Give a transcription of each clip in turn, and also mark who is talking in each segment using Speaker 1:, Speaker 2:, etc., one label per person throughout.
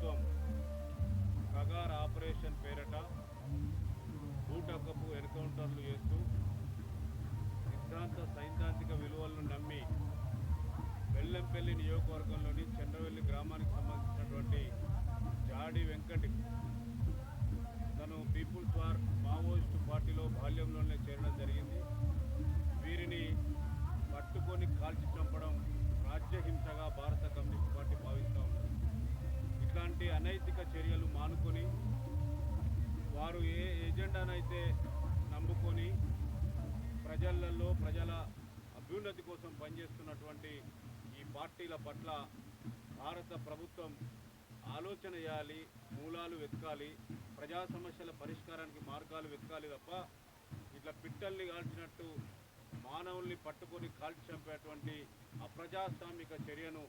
Speaker 1: ప్రభుత్వం కగార్ ఆపరేషన్ పేరట బూటకపు ఎన్కౌంటర్లు చేస్తూ సిద్ధాంత సైద్ధాంతిక విలువలను నమ్మి వెల్లంపల్లి నియోజకవర్గంలోని చంద్రవెల్లి గ్రామానికి సంబంధించినటువంటి జాడి వెంకటి తను పీపుల్స్ వార్ మావోయిస్ట్ పార్టీలో బాల్యంలోనే చేరడం జరిగింది. ఇట్లాంటి అనైతిక చర్యలు మానుకొని వారు ఏ ఎజెండానైతే నమ్ముకొని ప్రజలలో ప్రజల అభ్యున్నతి కోసం పనిచేస్తున్నటువంటి ఈ పార్టీల పట్ల భారత ప్రభుత్వం ఆలోచన చేయాలి మూలాలు వెతకాలి ప్రజా సమస్యల పరిష్కారానికి మార్గాలు వెతకాలి తప్ప ఇట్లా పిట్టల్ని కాల్చినట్టు మానవుల్ని పట్టుకొని కాల్చి చంపేటువంటి అప్రజాస్వామిక చర్యను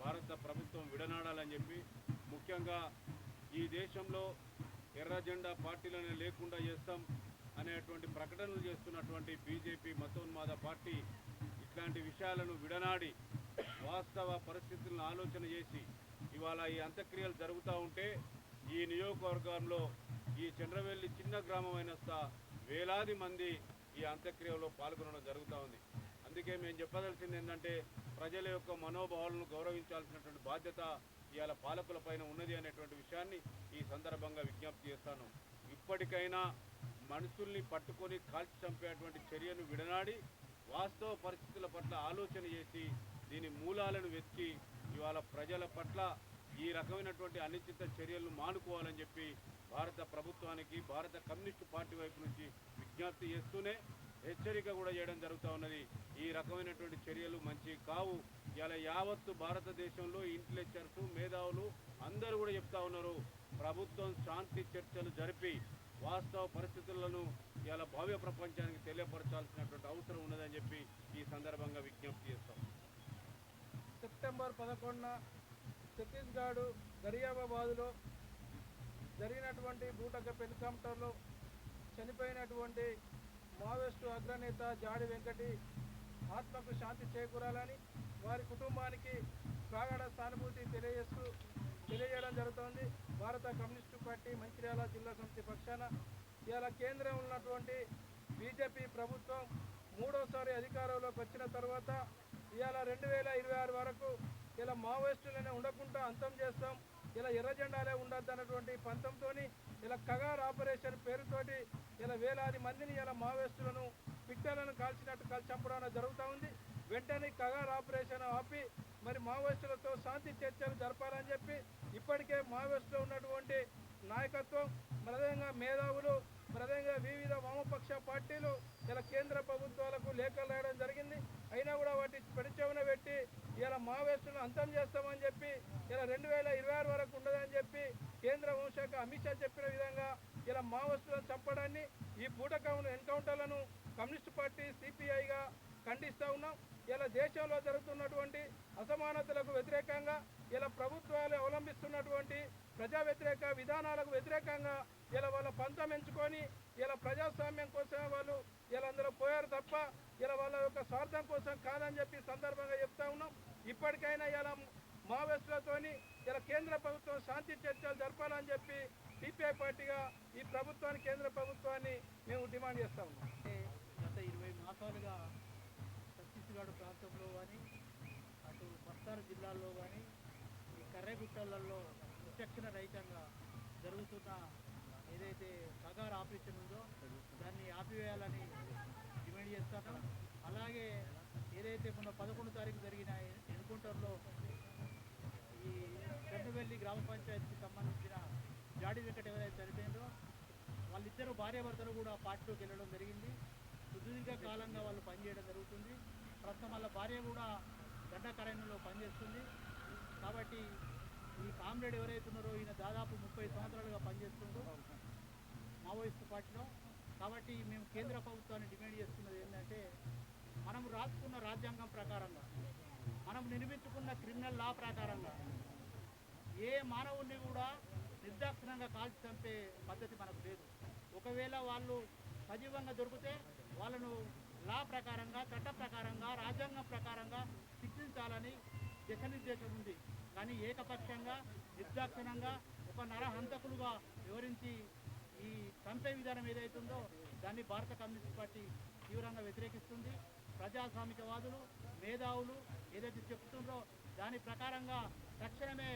Speaker 1: భారత ప్రభుత్వం విడనాడాలని చెప్పి ముఖ్యంగా ఈ దేశంలో ఎర్ర జెండా పార్టీలనే లేకుండా చేస్తాం అనేటువంటి ప్రకటనలు చేస్తున్నటువంటి బీజేపీ మతోన్మాద పార్టీ ఇట్లాంటి విషయాలను విడనాడి వాస్తవ పరిస్థితులను ఆలోచన చేసి ఇవాళ ఈ అంత్యక్రియలు జరుగుతూ ఉంటే ఈ నియోజకవర్గంలో ఈ చంద్రవెల్లి చిన్న గ్రామమైన వేలాది మంది ఈ అంత్యక్రియలో పాల్గొనడం జరుగుతూ ఉంది. అందుకే మేము చెప్పదలసింది ఏంటంటే ప్రజల యొక్క మనోభావాలను గౌరవించాల్సినటువంటి బాధ్యత ఇవాళ పాలకుల పైన ఉన్నది అనేటువంటి విషయాన్ని ఈ సందర్భంగా విజ్ఞప్తి చేస్తాను. ఇప్పటికైనా మనుషుల్ని పట్టుకొని కాల్చి చంపేటువంటి చర్యను విడనాడి వాస్తవ పరిస్థితుల పట్ల ఆలోచన చేసి దీని మూలాలను వెతికి ఇవాళ ప్రజల పట్ల ఈ రకమైనటువంటి అనిశ్చిత చర్యలను మానుకోవాలని చెప్పి భారత ప్రభుత్వానికి భారత కమ్యూనిస్టు పార్టీ వైపు నుంచి విజ్ఞప్తి చేస్తూనే హెచ్చరిక కూడా చేయడం జరుగుతూ ఉన్నది. ఈ రకమైనటువంటి చర్యలు మంచి కావు. ఇలా యావత్తు భారతదేశంలో ఇంటెలెక్చర్స్ మేధావులు అందరూ కూడా చెప్తా ఉన్నారు. ప్రభుత్వం శాంతి చర్చలు జరిపి వాస్తవ పరిస్థితులను ఇలా భవ్య ప్రపంచానికి తెలియపరచాల్సినటువంటి అవసరం ఉన్నదని చెప్పి ఈ సందర్భంగా విజ్ఞప్తి చేస్తాం.
Speaker 2: సెప్టెంబర్ పదకొండున ఛత్తీస్గఢ్ గరియాబాబాద్లో జరిగినటువంటి బూటకప్ ఎన్కౌంటర్లో చనిపోయినటువంటి మావోయిస్టు అగ్రనేత జాడి వెంకటి ఆత్మకు శాంతి చేకూరాలని వారి కుటుంబానికి కాగడ సానుభూతి తెలియజేస్తూ తెలియజేయడం జరుగుతోంది. భారత కమ్యూనిస్టు పార్టీ మంచిర్యాల జిల్లా సమితి పక్షాన ఇవాళ కేంద్రం ఉన్నటువంటి బీజేపీ ప్రభుత్వం మూడోసారి అధికారంలోకి వచ్చిన తర్వాత ఇవాళ రెండు వేల ఇరవై ఆరు వరకు ఇలా మావోయిస్టులనే ఉండకుండా అంతం చేస్తాం. ఇలా ఎర్ర జెండాలే ఉండద్దు అన్నటువంటి పంతంతో ఇలా కగార్ ఆపరేషన్ పేరుతోటి ఇలా వేలాది మందిని ఇలా మావోయిస్టులను పిట్టలను కాల్చినట్టు కలిసి చంపడం జరుగుతూ ఉంది. వెంటనే కగార్ ఆపరేషన్ ఆపి మరి మావోయిస్టులతో శాంతి చర్చలు జరపాలని చెప్పి ఇప్పటికే మావోయిస్టులో ఉన్నటువంటి నాయకత్వం ప్రధానంగా మేధావులు మృదంగా వివిధ వామపక్ష పార్టీలు ఇలా కేంద్ర ప్రభుత్వాలకు లేఖలు రాయడం జరిగింది. అయినా కూడా వాటి పెడిచెవున పెట్టి ఇలా మావోయిస్టులను అంతం చేస్తారు చెప్పి ఇలా రెండు వేల ఇరవై ఆరు వరకు ఉండదని చెప్పి శాఖ అమిత్ షా చెప్పిన విధంగా ఇలా మావోయిస్టులను చంపడాన్ని ఈ బూటకం ఎన్కౌంటర్లను కమ్యూనిస్ట్ పార్టీ సిపిఐగా ఖండిస్తూ ఉన్నాం. ఇలా దేశంలో జరుగుతున్నటువంటి అసమానతలకు వ్యతిరేకంగా ఇలా ప్రభుత్వాలు అవలంబిస్తున్నటువంటి ప్రజా వ్యతిరేక విధానాలకు వ్యతిరేకంగా ఇలా వాళ్ళ పంతం ఎంచుకొని ఇలా ప్రజాస్వామ్యం కోసమే వాళ్ళు ఇలా అందరూ పోయారు తప్ప ఇలా వాళ్ళ యొక్క స్వార్థం కోసం కాదని చెప్పి సందర్భంగా చెప్తా ఉన్నాం. ఇప్పటికైనా ఇలా మావోయిస్టులతోని ఇలా కేంద్ర ప్రభుత్వం శాంతి చర్చలు జరపాలని చెప్పి సిపిఐ పార్టీగా ఈ ప్రభుత్వాన్ని కేంద్ర ప్రభుత్వాన్ని మేము డిమాండ్ చేస్తా ఉన్నాం.
Speaker 3: అంటే గత ఇరవై మాసాలుగా ఛత్తీస్గఢ్ ప్రాంతంలో కానీ అటు బస్తార్ జిల్లాలో కానీ ఈ కర్రెగుట్టలలో విచక్షణ రహితంగా జరుగుతున్న ఏదైతే సగార్ ఆపరేషన్ ఉందో దాన్ని ఆపివేయాలని డిమాండ్ చేస్తాను. అలాగే ఏదైతే మొన్న పదకొండు తారీఖు జరిగిన ఎన్కౌంటర్లో గ్రామ పంచాయతీకి సంబంధించిన జాడి వెంకట ఎవరైతే చనిపోయిందో వాళ్ళిద్దరు భార్యాభర్తలు కూడా పార్టీలోకి వెళ్ళడం జరిగింది. సుదీర్ఘ కాలంగా వాళ్ళు పనిచేయడం జరుగుతుంది. ప్రస్తుతం వాళ్ళ భార్య కూడా గడ్డకరణ్యంలో పనిచేస్తుంది. కాబట్టి ఈ కామ్రేడ్ ఎవరైతే ఉన్నారో ఈయన దాదాపు ముప్పై సంవత్సరాలుగా పనిచేస్తుండో మావోయిస్టు పార్టీలో. కాబట్టి మేము కేంద్ర ప్రభుత్వాన్ని డిమాండ్ చేస్తున్నది ఏంటంటే మనం రాసుకున్న రాజ్యాంగం ప్రకారంగా మనం నిర్మించుకున్న క్రిమినల్ లా ప్రకారంగా ఏ మానవుడిని కూడా నిర్దాక్షిణంగా కాల్చి చంపే పద్ధతి మనకు లేదు. ఒకవేళ వాళ్ళు సజీవంగా దొరికితే వాళ్ళను లా ప్రకారంగా చట్ట ప్రకారంగా రాజ్యాంగం ప్రకారంగా శిక్షించాలని దిశనిర్దేశం ఉంది. కానీ ఏకపక్షంగా నిర్దాక్షిణంగా ఒక నరహంతకులుగా వివరించి ఈ చంపే విధానం ఏదైతుందో దాన్ని భారత కమ్యూనిస్ట్ పార్టీ తీవ్రంగా వ్యతిరేకిస్తుంది. ప్రజాస్వామికవాదులు మేధావులు ఏదైతే దాని ప్రకారంగా తక్షణమే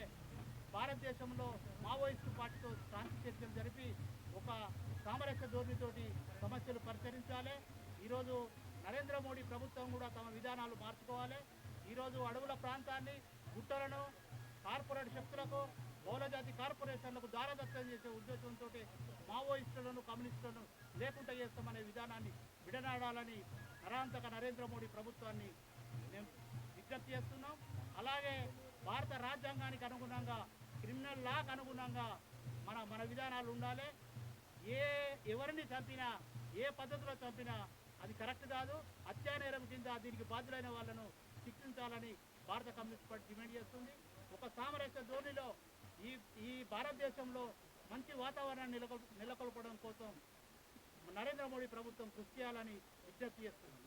Speaker 3: భారతదేశంలో మావోయిస్టు పార్టీతో శాంతి చర్చలు జరిపి ఒక సామరస్య ధోరణితోటి సమస్యలు పరిష్కరించాలి. ఈరోజు నరేంద్ర మోడీ ప్రభుత్వం కూడా తమ విధానాలు మార్చుకోవాలి. ఈరోజు అడవుల ప్రాంతాన్ని గుట్టలను కార్పొరేట్ శక్తులకు బౌలజాతి కార్పొరేషన్లకు దారదత్తం చేసే ఉద్దేశంతో మావోయిస్టులను కమ్యూనిస్టులను లేకుండా చేస్తామనే విధానాన్ని విడనాడాలని నరాంతక నరేంద్ర మోడీ ప్రభుత్వాన్ని మేము విజ్ఞప్తి చేస్తున్నాం. అలాగే భారత రాజ్యాంగానికి అనుగుణంగా క్రిమినల్ లాకు అనుగుణంగా మన మన విధానాలు ఉండాలి. ఏ ఎవరిని చంపినా ఏ పద్ధతిలో చంపినా అది కరెక్ట్ కాదు. అత్యానేరం కింద దీనికి బాధ్యులైన వాళ్ళను శిక్షించాలని భారత కమ్యూనిస్ట్ పార్టీ డిమాండ్ చేస్తుంది. ఒక సామరస్య ధోరణిలో ఈ ఈ భారతదేశంలో మంచి వాతావరణాన్ని నెలకొల్పడం కోసం నరేంద్ర మోడీ ప్రభుత్వం కృషి చేయాలని విజ్ఞప్తి చేస్తున్నాం.